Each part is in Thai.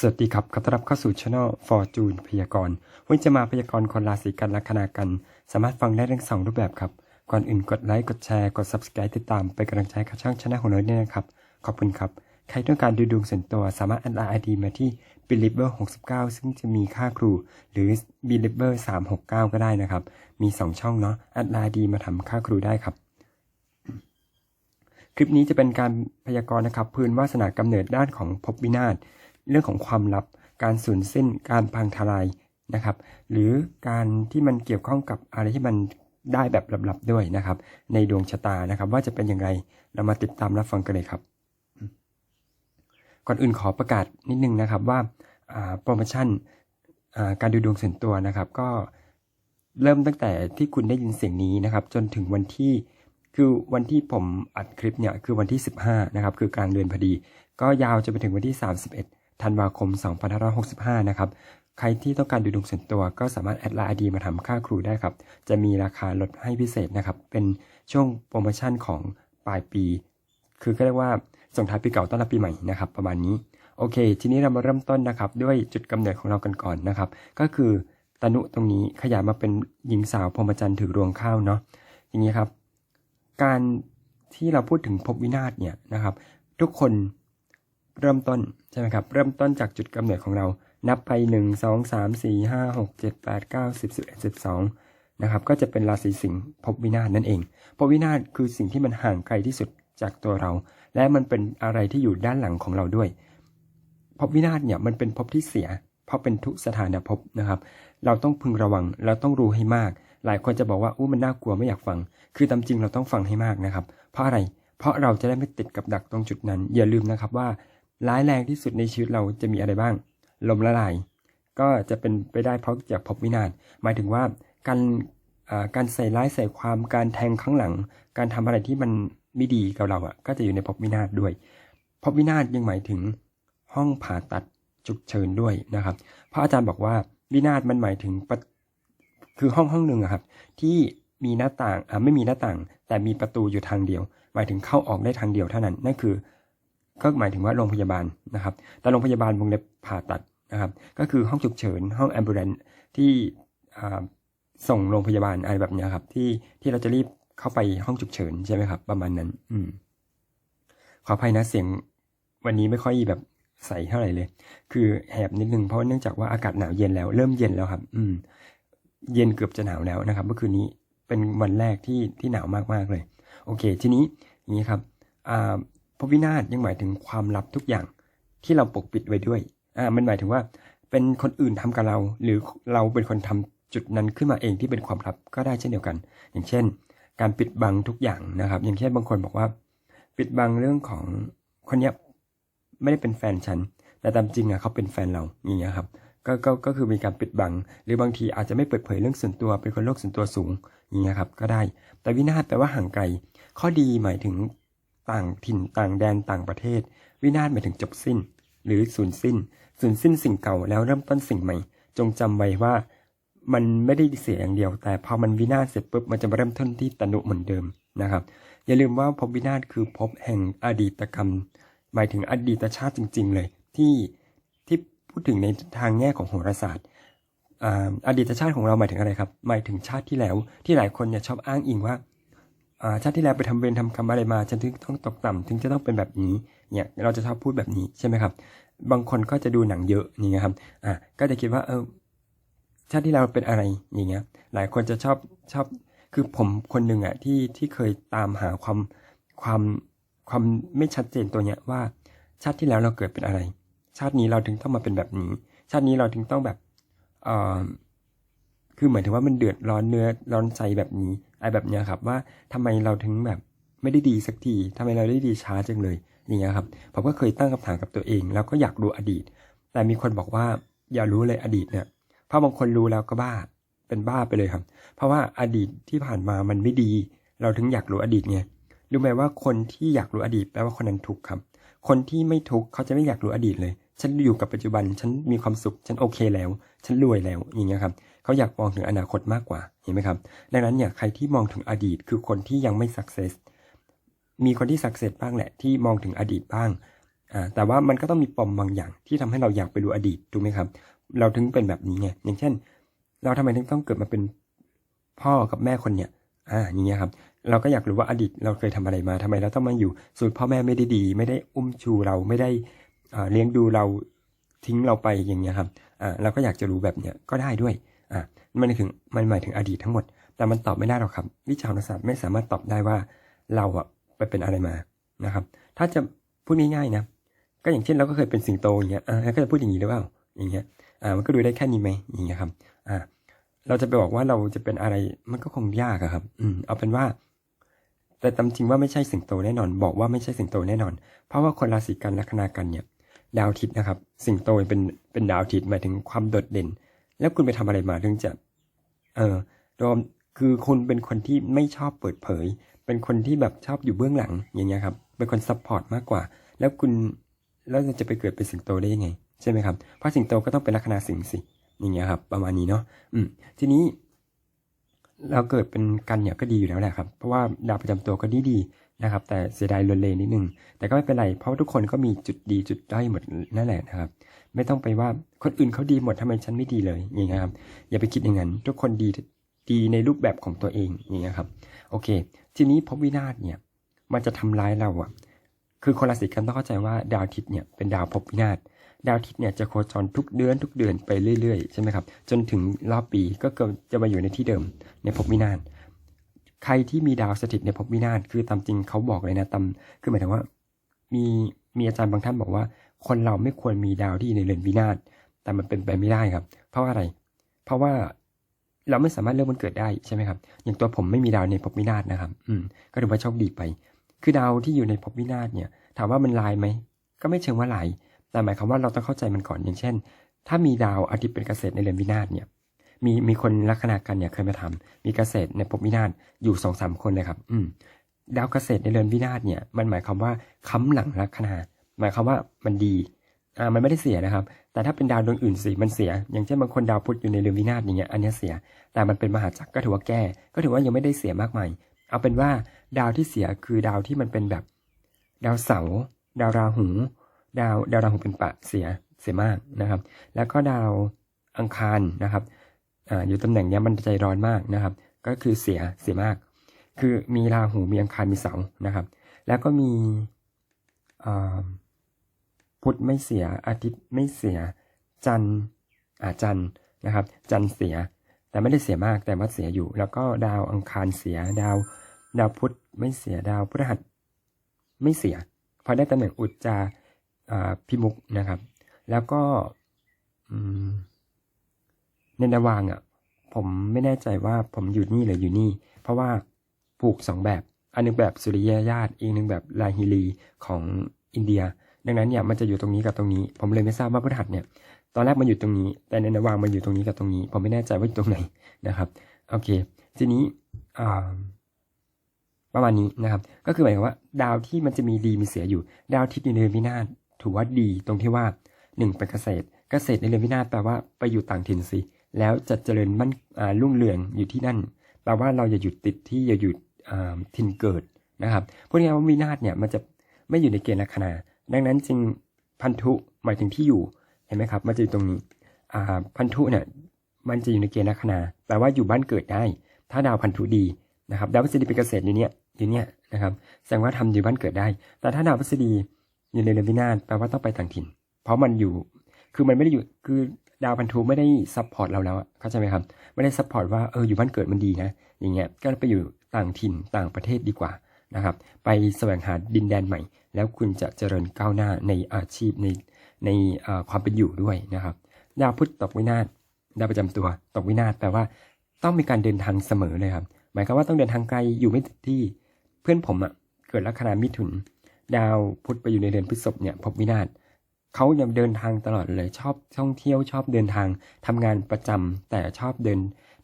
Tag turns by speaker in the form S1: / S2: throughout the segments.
S1: สวัสดีครับ ขอต้อนรับเข้าสู่ช anel Fortune พยากรณ์ วันนี้จะมาพยากรณ์คนราศีกันลัคนากัน สามารถฟังได้ทั้งสองรูปแบบครับ ก่อนอื่นกดไลค์ กดแชร์ กด subscribe ติดตาม เป็นกำลังใจให้กับช่องช anel ของเราด้วยนะครับ ขอบคุณครับ ใครต้องการดูดวงส่วนตัว สามารถแอดไลน์ ID มาที่ believer 69 ซึ่งจะมีค่าครู หรือ believer 369 ก็ได้นะครับ มี 2 ช่องเนาะ แอดไลน์ ID มาทำค่าครูได้ครับคลิปนี้จะเป็นการพยากรณ์นะครับ พื้นวาสนากำเนิดด้านของภพวินาศ เรื่องของความลับ การสูญสิ้น การพังทลายนะครับ หรือการที่มันเกี่ยวข้องกับอะไรที่มันได้แบบลับๆด้วยนะครับ ในดวงชะตานะครับ ว่าจะเป็นอย่างไรเรามาติดตามรับฟังกันเลยครับ ก่อนอื่นขอประกาศนิดนึงนะครับว่าโปรโมชั่นการดูดวงส่วนตัวนะครับ ก็เริ่มตั้งแต่ที่คุณได้ยินเสียงนี้นะครับ จนถึงวันที่คือวันที่ผมอัดคลิปเนี่ยคือวันที่ 15นะครับคือกลางเดือนพอดี ก็ยาวจะไปถึงวันที่ 31 ธันวาคม 2565 นะครับ ใครที่ต้องการดูดวงส่วนตัวก็สามารถแอดไลน์ ID มาทำค่าครูได้ครับ จะมีราคาลดให้พิเศษนะครับ เป็นช่วงโปรโมชั่นของปลายปี คือก็เรียกว่าส่งท้ายปีเก่าต้อนรับปีใหม่นะครับ ประมาณนี้ โอเค ทีนี้เรามาเริ่มต้นนะครับ ด้วยจุดกำเนิดของเรากันก่อนนะครับ ก็คือตนุตรงนี้ขยายมาเป็นหญิงสาวพรหมจรรย์ถือรวงข้าวเนาะ อย่างนี้ครับ การที่เราพูดถึงภพวินาศเนี่ยนะครับ ทุกคน เริ่มต้นใช่ไหมครับ เริ่มต้นจากจุดกำเนิดของเรา นับไป 1 2 3 4 5 6 7 8 9 10 11 12นะครับ ก็จะเป็นราศีสิงห์ภพวินาศนั่นเองภพวินาศคือสิ่งที่มันห่างไกลที่สุดจากตัวเรา และมันเป็นอะไรที่อยู่ด้านหลังของเราด้วยภพวินาศเนี่ยมันเป็นภพที่เสีย เพราะเป็นทุกสถานภพนะครับ เราต้องพึงระวัง เราต้องรู้ให้มาก หลายคนจะบอกว่าอู้มันน่ากลัวไม่อยากฟัง คือตามจริงเราต้องฟังให้มากนะครับ เพราะอะไร เพราะเราจะได้ไม่ติดกับดักตรงจุดนั้น อย่าลืมนะครับว่า ร้ายแรงที่สุดในชีวิตเราจะมีอะไรบ้าง ลมละลาย ก็จะเป็นไปได้เพราะจากภพวินาศหมายถึงว่าการการใส่ร้ายใส่ความการแทงข้างหลัง การทำอะไรที่มันไม่ดีกับเราอะ ก็จะอยู่ในภพวินาศด้วยภพวินาศยังหมายถึงห้องผ่าตัดฉุกเฉินด้วยนะครับ เพราะอาจารย์บอกว่าวินาศมันหมายถึงคือห้องห้องหนึ่งครับ ที่มีหน้าต่างไม่มีหน้าต่าง แต่มีประตูอยู่ทางเดียว หมายถึงเข้าออกได้ทางเดียวเท่านั้นนั่นคือ ก็หมายถึงว่าโรงพยาบาลนะครับ แต่โรงพยาบาลวงเล็บผ่าตัดนะครับ ก็คือห้องฉุกเฉิน ห้องแอมบูเลนที่ส่งโรงพยาบาลอะไรแบบนี้ครับ ที่ที่เราจะรีบเข้าไปห้องฉุกเฉินใช่ไหมครับ ประมาณนั้น อืม ขออภัยนะเสียงวันนี้ไม่ค่อยแบบใสเท่าไหร่เลย คือแหบนิดนึงเพราะเนื่องจากว่าอากาศหนาวเย็นแล้ว เริ่มเย็นแล้วครับ อืม เย็นเกือบจะหนาวแล้วนะครับเมื่อคืนนี้เป็นวันแรกที่ที่หนาวมากๆเลย โอเค ทีนี้อย่างนี้ครับอ่า พบวินาศยังหมายถึงความลับทุกอย่างที่เราปกปิดไว้ด้วย อ่า มันหมายถึงว่าเป็นคนอื่นทำกับเรา หรือเราเป็นคนทำจุดนั้นขึ้นมาเองที่เป็นความลับก็ได้เช่นเดียวกัน อย่างเช่น การปิดบังทุกอย่างนะครับ อย่างเช่นบางคนบอกว่า ปิดบังเรื่องของคนนี้ไม่ได้เป็นแฟนฉัน แต่ตามจริงอะเขาเป็นแฟนเราอย่างเงี้ยครับก็ก็ก็คือมีการปิดบัง หรือบางทีอาจจะไม่เปิดเผยเรื่องส่วนตัวเป็นคนโลกส่วนตัวสูงอย่างเงี้ยครับก็ได้ แต่วินาศแปลว่าห่างไกล ข้อดีหมายถึง ต่างถิ่นต่างแดนต่างประเทศ วินาศหมายถึงจบสิ้น หรือสูญสิ้น สูญสิ้นสิ่งเก่าแล้วเริ่มต้นสิ่งใหม่ จงจำไว้ว่า มันไม่ได้เสียอย่างเดียว แต่พอมันวินาศเสร็จปุ๊บมันจะมาเริ่มต้นที่ตนุเหมือนเดิมนะครับ อย่าลืมว่าภพวินาศคือภพแห่งอดีตกรรม หมายถึงอดีตชาติจริง ๆ เลย ที่ที่พูดถึงในทางแง่ของโหราศาสตร์ออดีตชาติของเราหมายถึงอะไรครับ หมายถึงชาติที่แล้วที่หลายคนเนี่ยชอบอ้างอิงว่า ชาติที่แล้วไปทำเวรทำกรรมอะไรมาฉันถึงต้องตกต่ำถึงจะต้องเป็นแบบนี้เนี่ยเราจะชอบพูดแบบนี้ใช่ไหมครับ บางคนก็จะดูหนังเยอะอย่างครับอ่าก็จะคิดว่าเออชาติที่แล้วเป็นอะไรอย่างเงี้ยหลายคนจะชอบชอบคือผมคนหนึ่งอะที่ที่เคยตามหาความความความไม่ชัดเจนตัวเนี้ยว่า ชาติที่แล้วเราเกิดเป็นอะไร ชาตินี้เราถึงต้องมาเป็นแบบนี้ ชาตินี้เราถึงต้องแบบเออคือเหมือนถึงว่ามันเดือดร้อนเนื้อร้อนใจแบบนี้ ไอ้แบบเนี้ยครับว่าทำไมเราถึงแบบไม่ได้ดีสักทีทำไมเราได้ดีช้าจังเลยอย่างเงี้ยครับผมก็เคยตั้งคำถามกับตัวเอง แล้วก็อยากรู้อดีต แต่มีคนบอกว่าอย่ารู้เลยอดีตเนี่ยเพราะบางคนรู้แล้วก็บ้าเป็นบ้าไปเลยครับ เพราะว่าอดีตที่ผ่านมามันไม่ดี เราถึงอยากรู้อดีตไงรู้ไหมว่าคนที่อยากรู้อดีตแปลว่าคนนั้นทุกข์ครับ คนที่ไม่ทุกข์เขาจะไม่อยากรู้อดีตเลย ฉันอยู่กับปัจจุบัน ฉันมีความสุข ฉันโอเคแล้ว ฉันรวยแล้วอย่างเงี้ยครับ เขาอยากมองถึงอนาคตมากกว่าเห็นไหมครับดังนั้นเนี่ยใครที่มองถึงอดีตคือคนที่ยังไม่สักเซสมีคนที่สักเซสบ้างแหละที่มองถึงอดีตบ้างอ่าแต่ว่ามันก็ต้องมีปมบางอย่างที่ทำให้เราอยากไปรู้อดีตถูกไหมครับ เราถึงเป็นแบบนี้ไงอย่างเช่น เราทำไมถึงต้องเกิดมาเป็นพ่อกับแม่คนเนี่ยอ่าอย่างเงี้ยครับเราก็อยากรู้ว่าอดีตเราเคยทำอะไรมาทำไมเราต้องมาอยู่สูตรพ่อแม่ไม่ได้ดี ไม่ได้อุ้มชูเราไม่ได้เลี้ยงดูเราทิ้งเราไปอย่างเงี้ยครับอ่าเราก็อยากจะรู้แบบเนี้ยก็ได้ด้วย อ่ามันถึงมันหมายถึงอดีตทั้งหมด แต่มันตอบไม่ได้หรอกครับ วิชาศาสตร์ไม่สามารถตอบได้ว่าเราอะไปเป็นอะไรมานะครับ ถ้าจะพูดง่ายๆนะก็อย่างเช่นเราก็เคยเป็นสิงโตอย่างเงี้ยอ่าก็จะพูดอย่างนี้หรือเปล่าอย่างเงี้ยอ่ามันก็ดูได้แค่นี้ไหมอย่างเงี้ยครับอ่าเราจะไปบอกว่าเราจะเป็นอะไรมันก็คงยากอะครับ อืมเอาเป็นว่า แต่ตามจริงว่าไม่ใช่สิงโตแน่นอน บอกว่าไม่ใช่สิงโตแน่นอน เพราะว่าคนราศีกันลัคนากันเนี่ย ดาวอาทิตย์นะครับ สิงโตเป็นเป็นดาวอาทิตย์หมายถึงความโดดเด่น แล้วคุณไปทำอะไรมาถึงจะเออโดมคือคุณเป็นคนที่ไม่ชอบเปิดเผย เป็นคนที่แบบชอบอยู่เบื้องหลังอย่างเงี้ยครับ เป็นคนซัพพอร์ตมากกว่า แล้วคุณแล้วจะไปเกิดเป็นสิงโตได้ยังไง ใช่ไหมครับ เพราะสิงโตก็ต้องเป็นลัคนาสิงสิอย่างเงี้ยครับ ประมาณนี้เนาะอืม ทีนี้ เราเกิดเป็นกันเนี่ยก็ดีอยู่แล้วแหละครับ เพราะว่าดาวประจำตัวก็ดีดี นะครับ แต่เสียดายลนเลนิดนึง แต่ก็ไม่เป็นไร เพราะทุกคนก็มีจุดดีจุดด้อยหมดนั่นแหละนะครับ ไม่ต้องไปว่าคนอื่นเขาดีหมดทำไมฉันไม่ดีเลยอย่างเงี้ยครับ อย่าไปคิดอย่างนั้น ทุกคนดีดีในรูปแบบของตัวเองอย่างเงี้ยครับ โอเค ทีนี้ภพวินาศเนี่ย มันจะทำร้ายเราอะคือคนราศีกันต้องเข้าใจว่าดาวอาทิตย์เนี่ยเป็นดาวภพวินาศดาวอาทิตย์เนี่ยจะโคจรทุกเดือนทุกเดือนไปเรื่อยๆใช่ไหมครับจนถึงรอบปีก็เกิดจะมาอยู่ในที่เดิมในภพวินาศ ใครที่มีดาวสถิตในภพวินาศคือตามจริงเขาบอกเลยนะตามคือหมายถึงว่า มีมีอาจารย์บางท่านบอกว่า คนเราไม่ควรมีดาวที่อยู่ในเรือนวินาศแต่มันเป็นไปไม่ได้ครับ เพราะว่าอะไร เพราะว่าเราไม่สามารถเลือกวันเกิดได้ใช่ไหมครับ อย่างตัวผมไม่มีดาวในภพวินาศนะครับ อืม ก็ถือว่าโชคดีไป คือดาวที่อยู่ในภพวินาศเนี่ย ถามว่ามันลายไหม ก็ไม่เชิงว่าลาย แต่หมายความว่าเราต้องเข้าใจมันก่อน อย่างเช่น ถ้ามีดาวอาทิตย์เป็นเกษตรในเรือนวินาศเนี่ย มีมีคนลัคนากันเนี่ยเคยมาทำมีเกษตรในภพวินาศอยู่สองสามคนเลยครับ อืมดาวเกษตรในเรือนวินาศเนี่ย มันหมายความว่าค้ำหลังลัคนาหมายความว่ามันดีอ่ามันไม่ได้เสียนะครับ แต่ถ้าเป็นดาวดวงอื่นสิมันเสีย อย่างเช่นบางคนดาวพุธอยู่ในเรือนวินาศอย่างเงี้ยอันนี้เสีย แต่มันเป็นมหาจักรก็ถือว่าแก้ ก็ถือว่ายังไม่ได้เสียมากมายเอาเป็นว่าดาวที่เสียคือดาวที่มันเป็นแบบ ดาวเสาร์ดาวราหู ดาวดาวราหูเป็นปะเสียเสียมากนะครับ แล้วก็ดาวอังคารนะครับ อยู่ตำแหน่งนี้มันใจร้อนมากนะครับ ก็คือเสียเสียมาก คือมีราหูมีอังคารมีเสานะครับ แล้วก็มีพุธไม่เสียอาทิตย์ไม่เสียจันทร์อาจันทร์นะครับ จันทร์เสีย แต่ไม่ได้เสียมากแต่ว่าเสียอยู่ แล้วก็ดาวอังคารเสียดาว ดาวพุธไม่เสียดาวพฤหัสไม่เสียพราะได้ตำแหน่งอุจจาอ่าพิมุกนะครับ แล้วก็อืม ในนาวางอะ ผมไม่แน่ใจว่าผมอยู่นี่หรืออยู่นี่ เพราะว่าผูกสองแบบ อันหนึงแบบสุริยญาติอีกหนึ่งแบบลาฮิลีของอินเดีย ดังนั้นเนี่ยมันจะอยู่ตรงนี้กับตรงนี้ ผมเลยไม่ทราบว่าพฤหัสเนี่ย ตอนแรกมันอยู่ตรงนี้ แต่ในนาวางมันอยู่ตรงนี้กับตรงนี้ ผมไม่แน่ใจว่าอยู่ตรงไหนนะครับโอเค ทีนี้อ่าประมาณนี้นะครับ ก็คือหมายความว่า ดาวที่มันจะมีดีมีเสียอยู่ ดาวอาทิตย์ในเรือนวินาศถือว่าดีตรงที่ว่าหนึ่งเป็นเกษตร เกษตรในเรือนวินาศแปลว่าไปอยู่ต่างถิ่นสิ แล้วจะเจริญมั่นรุ่งเรืองอยู่ที่นั่นแปลว่าเราอย่าหยุดติดที่อย่าหยุดอ่าถิ่นเกิดนะครับพูดง่ายว่าวินาศเนี่ยมันจะไม่อยู่ในเกณฑ์ลัคนาดังนั้นจึงพันธุหมายถึงที่อยู่เห็นไหมครับ มันจะอยู่ตรงนี้พันธุเนี่ยมันจะอยู่ในเกณฑ์ลัคนาแปลว่าอยู่บ้านเกิดได้ ถ้าดาวพันธุดีนะครับดาวพฤษฎีเป็นเกษตรอยู่เนี่ยอยู่เนี่ยนะครับแสดงว่าทำอยู่บ้านเกิดได้ แต่ถ้าดาวพฤษฎีอยู่ในเรือนวินาศแปลว่าต้องไปต่างถิ่น เพราะมันอยู่คือมันไม่ได้อยู่คือ ดาวพันธุไม่ได้ซัพพอร์ตเราแล้วอะเข้าใจไหมครับ ไม่ได้ซัพพอร์ตว่าเอออยู่บ้านเกิดมันดีนะอย่างเงี้ยก็ไปอยู่ต่างถิ่นต่างประเทศดีกว่านะครับ ไปแสวงหาดินแดนใหม่ แล้วคุณจะเจริญก้าวหน้าในอาชีพในในความเป็นอยู่ด้วยนะครับ ดาวพุธตกวินาศดาวประจำตัวตกวินาศแปลว่าต้องมีการเดินทางเสมอเลยครับ หมายความว่าต้องเดินทางไกลอยู่ไม่ติดที่เพื่อนผมอะเกิดลัคนามิถุน ดาวพุธไปอยู่ในเดือนพฤษภเนี่ยพบวินาศ เขาเดินทางตลอดเลยชอบท่องเที่ยวชอบเดินทางทำงานประจำแต่ชอบเดิน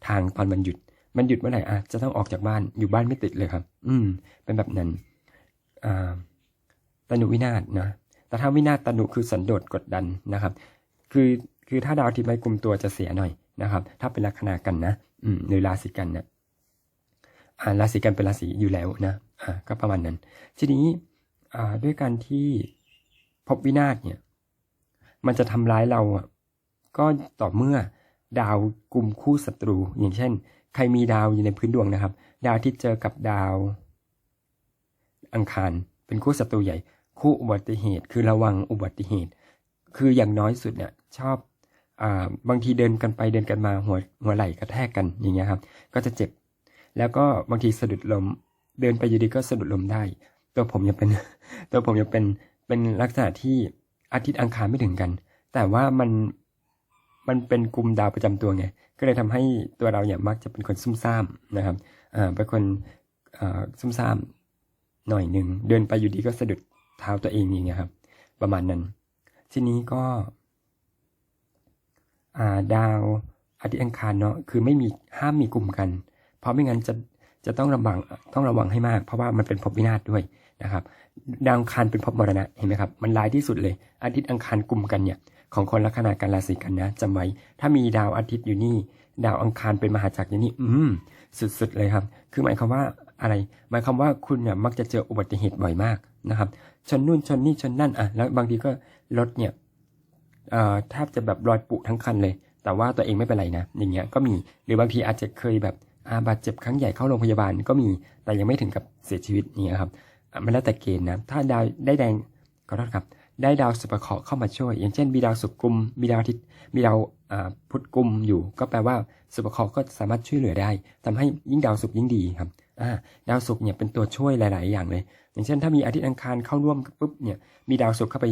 S1: ทางตอนมันหยุดมันหยุดเมื่อไหร่อะจะต้องออกจากบ้านอยู่บ้านไม่ติดเลยครับ อืม เป็นแบบนั้นอ่าตนุวินาศนะแต่ถ้าวินาศตนุคือสันโดษกดดันนะครับ คือคือถ้าดาวที่ไม่กลุ่มตัวจะเสียหน่อยนะครับ ถ้าเป็นลัคนากันนะอืมหรือราศีกันนะอ่าราศีกันเป็นราศีอยู่แล้วนะอ่าก็ประมาณนั้น ทีนี้อ่าด้วยการที่ภพวินาศเนี่ย มันจะทำร้ายเราอะก็ต่อเมื่อดาวกลุ่มคู่ศัตรู อย่างเช่น ใครมีดาวอยู่ในพื้นดวงนะครับ ดาวที่เจอกับดาว อังคารเป็นคู่ศัตรูใหญ่ คู่อุบัติเหตุ คือระวังอุบัติเหตุ คืออย่างน้อยสุดเนี่ยชอบอบางทีเดินกันไปเดินกันมาหัวหัวไหล่กระแทกกันอย่างเงี้ยครับ ก็จะเจ็บ แล้วก็บางทีสะดุดลมเดินไปอยู่ดีก็สะดุดลมได้ ตัวผมยังเป็นตัวผมยังเป็นเป็นลักษณะที่ อาทิตย์อังคารไม่ถึงกัน แต่ว่ามันมันเป็นกลุ่มดาวประจำตัวไง ก็เลยทำให้ตัวเราเนี่ยมักจะเป็นคนซุ่มซ่ามนะครับอ่าเป็นคนอ่าซุ่มซ่ามหน่อยหนึ่งเดินไปอยู่ดีก็สะดุดเท้าตัวเองอย่างเงี้ยครับ ประมาณนั้น ทีนี้ก็อ่าดาวอาทิตย์อังคารเนาะคือไม่มีห้ามมีกลุ่มกัน เพราะไม่งั้นจะจะต้องระวังต้องระวังให้มาก เพราะว่ามันเป็นภพวินาศด้วย นะครับดาวอังคารเป็นภพมรณะเห็นไหมครับมันร้ายที่สุดเลย อาทิตย์อังคารกลุ่มกันเนี่ยของคนลัคนาการราศีกันนะจำไว้ถ้ามีดาวอาทิตย์อยู่นี่ ดาวอังคารเป็นมหาจักรอยู่นี่ อืมสุดๆเลยครับ คือหมายความว่าอะไร หมายความว่าคุณเนี่ยมักจะเจออุบัติเหตุบ่อยมากนะครับชนนู่นชนนี่ชนนั่นอะแล้วบางทีก็รถเนี่ยเอ่อแทบจะแบบรอยปุทั้งคันเลย แต่ว่าตัวเองไม่เป็นไรนะอย่างเงี้ยก็มีหรือบางทีอาจจะเคยแบบอาบาดเจ็บครั้งใหญ่เข้าโรงพยาบาลก็มีแต่ยังไม่ถึงกับเสียชีวิตเนี่ยครับ มันแล้วแต่เกณฑ์นะถ้าดาวได้แดงขอโทษครับได้ดาวสุภเคราะห์เข้ามาช่วย อย่างเช่นมีดาวศุกกุม มีดาวอาทิตย์มีดาวพุธกุมอยู่ ก็แปลว่าสุภเคราะห์ก็สามารถช่วยเหลือได้ทำให้ยิ่งดาวศุกยิ่งดีครับาดาวศุกเนี่ยเป็นตัวช่วยหลาย ๆ อย่างเลย อย่างเช่น ถ้ามีอาทิตย์อังคารเข้าร่วมปุ๊บเนี่ยมีดาวศุกเข้าไป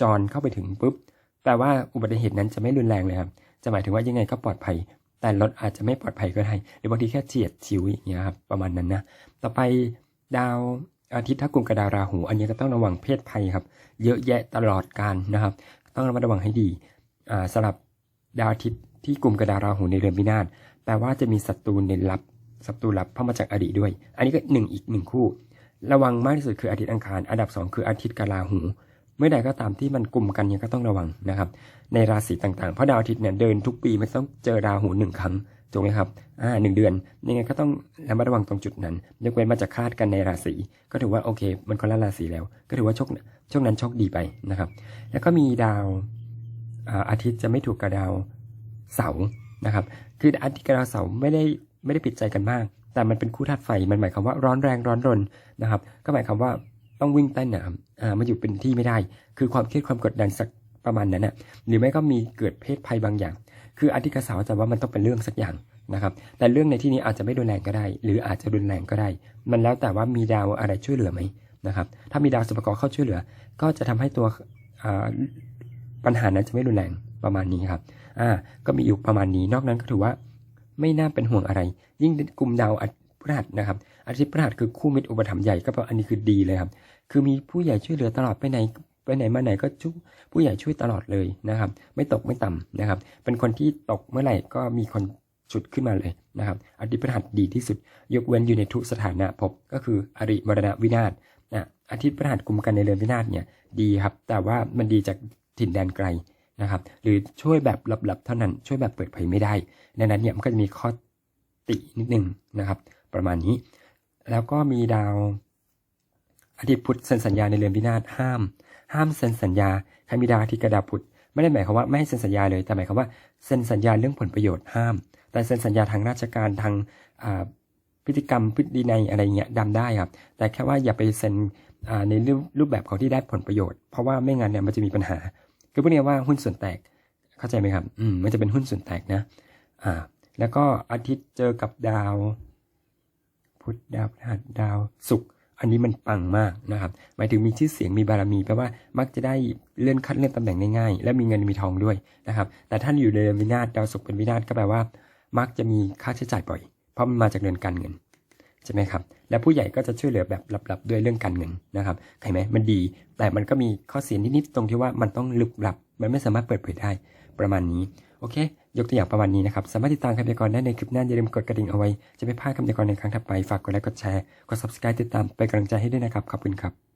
S1: จรเข้าไปถึงปุ๊บแปลว่าอุบัติเหตุนั้นจะไม่รุนแรงเลยครับจะหมายถึงว่ายังไงก็ปลอดภัย แต่รถอาจจะไม่ปลอดภัยก็ได้หรือบางทีแค่เฉียดฉิวอย่างเงี้ยครับประมาณนั้นนะต่อไปดาว อาทิตย์ถ้ากลุ่มกับดาราหู อันนี้ก็ต้องระวังเพศภัยครับ เยอะแยะตลอดการนะครับ ต้องระมัดระวังให้ดีอ่าสำหรับดาวอาทิตย์ที่กลุ่มกับดาราหูในเรือนพินาศแปลว่าจะมีศัตรูในลับศัตรูลับเข้ามาจากอดีตด้วย อันนี้ก็หนึ่งอีกหนึ่งคู่ ระวังมากที่สุดคืออาทิตย์อังคาร อันดับสองคืออาทิตย์กับราหู เมื่อใดก็ตามที่มันกลุ่มกันเนี่ยก็ต้องระวังนะครับ ในราศีต่างๆ เพราะดาวอาทิตย์เนี่ยเดินทุกปีมันต้องเจอราหูหนึ่งครั้ง ถูกไหมครับอ่าหนึ่งเดือนยังไงก็ต้องระมัดระวังตรงจุดนั้นยกเว้นมาจะคลาดกันในราศีก็ถือว่าโอเค มันคนละราศีแล้ว ก็ถือว่าโชคช่วงนั้นโชคดีไปนะครับ แล้วก็มีดาวอ่าอาทิตย์จะไม่ถูกกับดาวเสาร์นะครับ คืออาทิตย์กับดาวเสาร์ไม่ได้ไม่ได้ผิดใจกันมาก แต่มันเป็นคู่ธาตุไฟมันหมายความว่าร้อนแรงร้อนรนนะครับ ก็หมายความว่าต้องวิ่งใต้น้ำอ่ามาอยู่เป็นที่ไม่ได้ คือความเครียดความกดดันสักประมาณนั้นน่ะหรือไม่ก็มีเกิดเพศภัยบางอย่าง คืออาทิกสาร์จะว่ามันต้องเป็นเรื่องสักอย่างนะครับ แต่เรื่องในที่นี้อาจจะไม่รุนแรงก็ได้ หรืออาจจะรุนแรงก็ได้ มันแล้วแต่ว่ามีดาวอะไรช่วยเหลือไหมนะครับ ถ้ามีดาวสุภเคระห์เข้าช่วยเหลือ ก็จะทำให้ตัวปัญหานั้นจะไม่รุนแรงประมาณนี้ครับ อ่า ก็มีอยู่ประมาณนี้ นอกนั้นก็ถือว่าไม่น่าเป็นห่วงอะไร ยิ่งกลุ่มดาวอาทิย์พฤหัสนะครับ อาทิตย์พฤหัสคือคู่มิตรอุปถัมภ์ใหญ่ก็แปลว่าอันนี้คือดีเลยครับ คือมีผู้ใหญ่ช่วยเหลือตลอดไปไหน ไปไหนมาไหนก็ชุผู้ใหญ่ช่วยตลอดเลยนะครับ ไม่ตกไม่ต่ำนะครับ เป็นคนที่ตกเมื่อไหร่ก็มีคนฉุดขึ้นมาเลยนะครับอาทิตย์พฤหัสดีที่สุด ยกเว้นอยู่ในทุกสถานะภพก็คืออริมรณวินาศนะอาทิตย์พฤหัสกลุ่มกันในเรือนวินาศเนี่ยดีครับ แต่ว่ามันดีจากถิ่นแดนไกลนะครับ หรือช่วยแบบลับๆเท่านั้น ช่วยแบบเปิดเผยไม่ได้ดังนั้นเนี่ยมันก็จะมีข้อตินิดนึงนะครับ ประมาณนี้ แล้วก็มีดาวอาทิตย์พุธเซ็นสัญญาในเรือนวินาศห้าม ห้ามเซ็นสัญญาใครมีดาทิกระดาวพุธไม่ได้หมายความว่าไม่ให้เซ็นสัญญาเลย แต่หมายความว่าเซ็นสัญญาเรื่องผลประโยชน์ห้าม แต่เซ็นสัญญาทางราชการทางพฤติกรรมพฤตินัยอะไรเงี้ยดำได้ครับ แต่แค่ว่าอย่าไปเซ็นในรูปแบบของที่ได้ผลประโยชน์ เพราะว่าไม่งั้นเนี่ยมันจะมีปัญหา คือพวกเนี้ยว่าหุ้นส่วนแตก เข้าใจไหมครับ อืม มันจะเป็นหุ้นส่วนแตกนะ อ่า แล้วก็อาทิตย์เจอกับดาว พุธดาวพฤหัสดาวศุกร์ อันนี้มันปังมากนะครับ หมายถึงมีชื่อเสียงมีบารมีแปลว่ามักจะได้เลื่อนขั้นเลื่อนตำแหน่งง่ายๆและมีเงินมีทองด้วยนะครับ แต่ท่านอยู่ในเรือนวินาศดาวศุกร์เป็นวินาศก็แปลว่า มักจะมีค่าใช้จ่ายบ่อย เพราะมันมาจากเรือนการเงินใช่ไหมครับ และผู้ใหญ่ก็จะช่วยเหลือแบบลับๆ ด้วยเรื่องการเงินนะครับเห็นไหมมันดี แต่มันก็มีข้อเสียนิดๆตรงที่ว่ามันต้องลึกลับ มันไม่สามารถเปิดเผยได้ ประมาณนี้ โอเค ยกตัวอย่างประมาณนี้นะครับ สามารถติดตามคำพยากรณ์ได้ในคลิปหน้า อย่าลืมกดกระดิ่งเอาไว้ จะไม่พลาดคำพยากรณ์ในครั้งถัดไป ฝากกดไลค์ กดแชร์ กด subscribe ติดตาม เป็นกำลังใจให้ด้วยนะครับ ขอบคุณครับ